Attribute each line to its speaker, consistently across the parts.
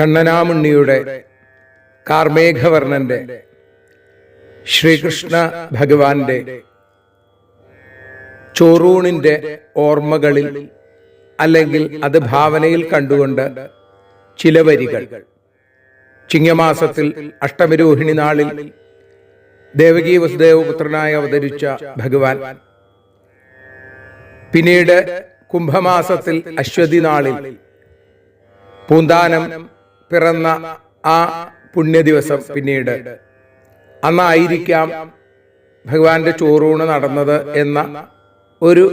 Speaker 1: കണ്ണനാമുണ്ണിയുടെ കാർമേഘവർണന്റെ ശ്രീകൃഷ്ണ ഭഗവാന്റെ ചോറൂണിന്റെ ഓർമ്മകളിൽ അല്ലെങ്കിൽ അത് ഭാവനയിൽ കണ്ടുകൊണ്ട് ചില വരികൾ. ചിങ്ങമാസത്തിൽ അഷ്ടമരോഹിണി നാളിൽ ദേവകീ വസുദേവപുത്രനായി അവതരിച്ച ഭഗവാൻ. പിന്നീട് കുംഭമാസത്തിൽ അശ്വതി നാളിൽ പൂന്താനം പിറന്ന ആ പുണ്യദിവസം പിന്നീട്. അന്നായിരിക്കാം ഭഗവാന്റെ ചോറൂണ് നടന്നത് എന്ന ഒരു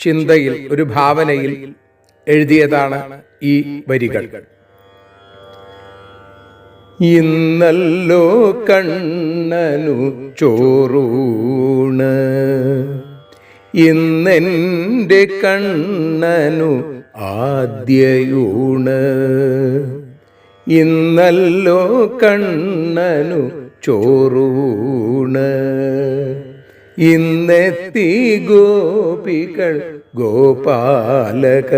Speaker 1: ചിന്തയിൽ ഒരു ഭാവനയിൽ എഴുതിയതാണ് ഈ വരികൾ. ഇന്നല്ലോ കണ്ണനു ചോറൂണ് ഇന്നെന്റെ കണ്ണനു ആദ്യയൂണ് ഇന്നല്ലോ കണ്ണനു ചോറൂണ്. ഇന്നെത്തി ഗോപികൾ ഗോപാലക.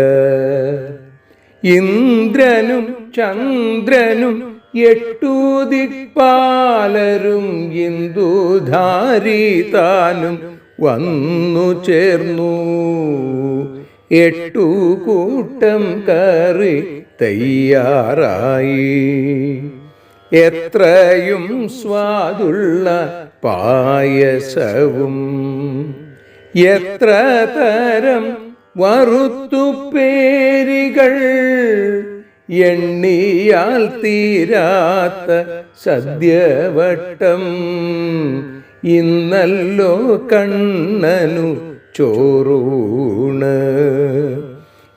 Speaker 1: ഇന്ദ്രനും ചന്ദ്രനും എട്ടു ദിക്പാലരും ഇന്ദുധാരിതാനും വന്നു ചേർന്നു. എട്ടു കൂട്ടം കറി തയ്യാറായി. എത്രയും സ്വാദുള്ള പായസവും എത്ര തരം വറുത്തുപേരികൾ എണ്ണിയാൽ തീരാത്ത സദ്യവട്ടം ഇന്നല്ലോ കണ്ണനു ചോറൂണ്.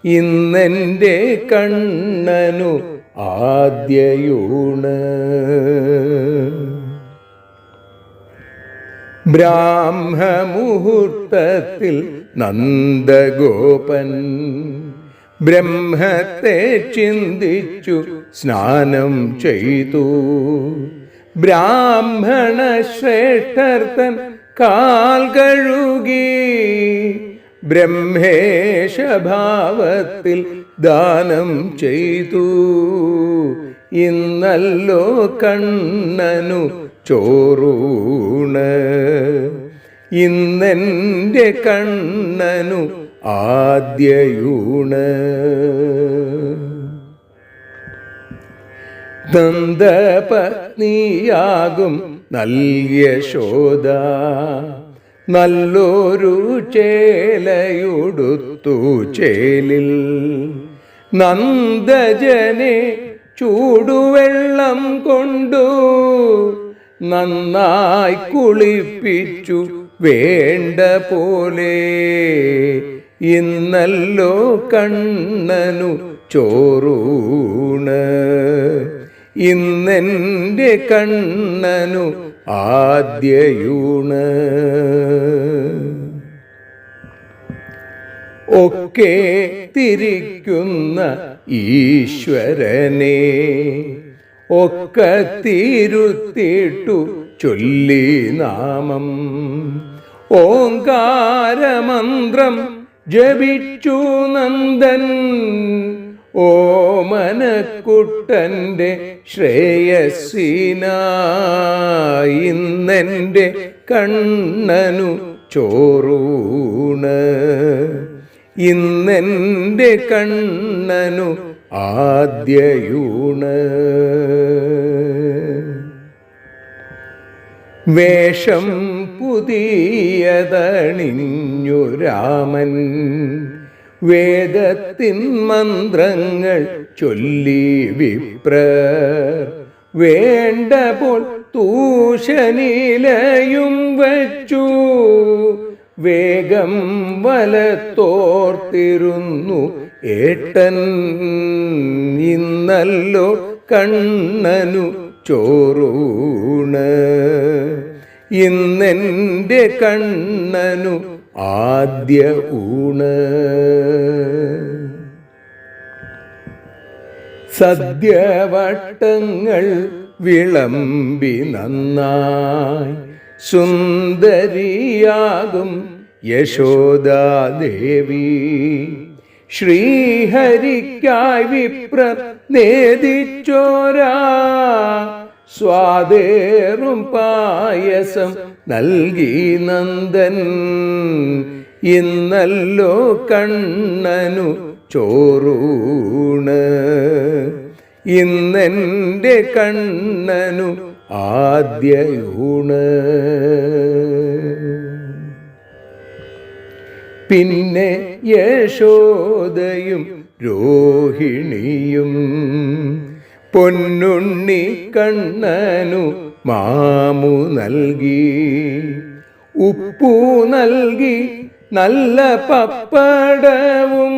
Speaker 1: ഇന്നെന്റെ കണ്ണനു ആദ്യയൂണ്. ബ്രാഹ്മമുഹൂർത്തത്തിൽ നന്ദഗോപൻ ബ്രഹ്മത്തെ ചിന്തിച്ചു സ്നാനം ചെയ്തു. ബ്രാഹ്മണ ശ്രേഷ്ഠർത്തൻ കാൽ കഴുകി ബ്രഹ്മേശഭാവത്തിൽ ദാനം ചെയ്തു. ഇന്നല്ലോ കണ്ണനു ചോറൂണ്. ഇന്നെന്റെ കണ്ണനു ആദ്യയൂണ്. നന്ദപത്നിയാകും നൽകിയ ശോധ. നല്ലൊരു ചേലയുടുത്തു ചേലിൽ. നന്ദജനെ ചൂടുവെള്ളം കൊണ്ടു നന്നായി കുളിപ്പിച്ചു വേണ്ട പോലെ. ഇന്നല്ലോ കണ്ണനു ചോറൂണ്. ഇന്നെന്റെ കണ്ണനു ആദ്യയൂണ്. ഒക്കെ തിരിക്കുന്ന ഈശ്വരനെ ഒക്കെ തിരുത്തിട്ടു ചൊല്ലി നാമം. ഓങ്കാരമന്ത്രം ജപിച്ചു നന്ദൻ. ഓമനക്കുട്ടന്റെ ശ്രേയസ്സിനായി ഇന്നെന്റെ കണ്ണനു ചോറൂണ്. ഇന്നെന്റെ കണ്ണനു ആദ്യയൂണ്. വേഷം പുതിയതണിഞ്ഞു രാമൻ. വേദത്തിൻ മന്ത്രങ്ങൾ ചൊല്ലി വിപ്ര വേണ്ട പോൽ തൂഷനിലയും വച്ചു. വേഗം വലത്തോർത്തിരുന്നു ഏട്ടൻ. ഇന്നല്ലോ കണ്ണനു ചോറൂണ്. ഇന്നെന്റെ കണ്ണനു ആദ്യ ഊണ്. സദ്യവട്ടങ്ങൾ വിളമ്പി നന്നായി സുന്ദരിയാകും യശോദാദേവി. ശ്രീഹരിക്കായി വിപ്ര നേദിച്ചോരാ. സ്വാദേറും പായസം നൽകി നന്ദൻ. ഇന്നല്ലോ കണ്ണനു ചോറൂണ്. ഇന്നെന്റെ കണ്ണനു ആദ്യയൂണ്. പിന്നെ യശോദയും രോഹിണിയും പൊന്നുണ്ണി കണ്ണനു മാമു നൽകി. ഉപ്പു നൽകി നല്ല പപ്പടവും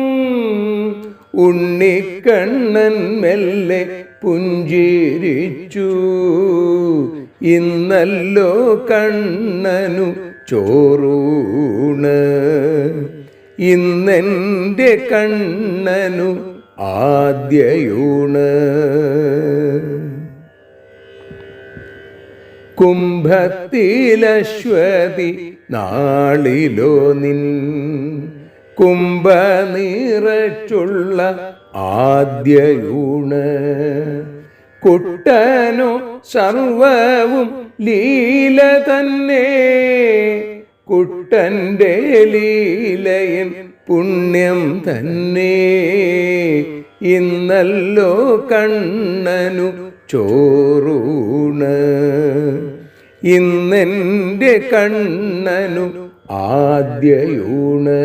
Speaker 1: ഉണ്ണിക്കണ്ണൻ മെല്ലെ പുഞ്ചിരിച്ചു. ഇന്നല്ലോ കണ്ണനു ചോറൂണ്. ഇന്നെന്റെ കണ്ണനു ആദ്യയൂണ്. കുംഭത്തിലശ്വതി നാളിലോ നിൻ കുംഭ നിറച്ചുള്ള ആദ്യയൂണ്. കുട്ടനോ സർവവും ലീല തന്നെ. കുട്ടന്റെ ലീലയൻ പുണ്യം തന്നെ. ഇന്നല്ലോ കണ്ണനു ചോറൂണ്. ഇന്നെന്റെ കണ്ണനു ആദ്യയൂണ്.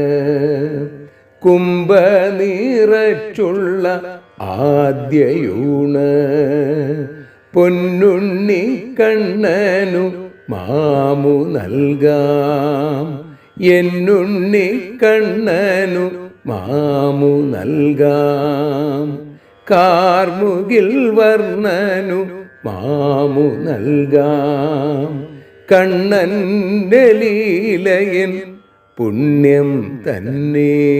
Speaker 1: കുംഭനീറച്ചുള്ള ആദ്യയൂണ്. പൊന്നുണ്ണി കണ്ണനു മാമു നൽകാം. എന്നുണ്ണി കണ്ണനു മാമു നൽകാം. കാർമുകിൽ വർണനു പാമു നൽകാം. കണ്ണൻ ലീലയൻ പുണ്യം തന്നേ.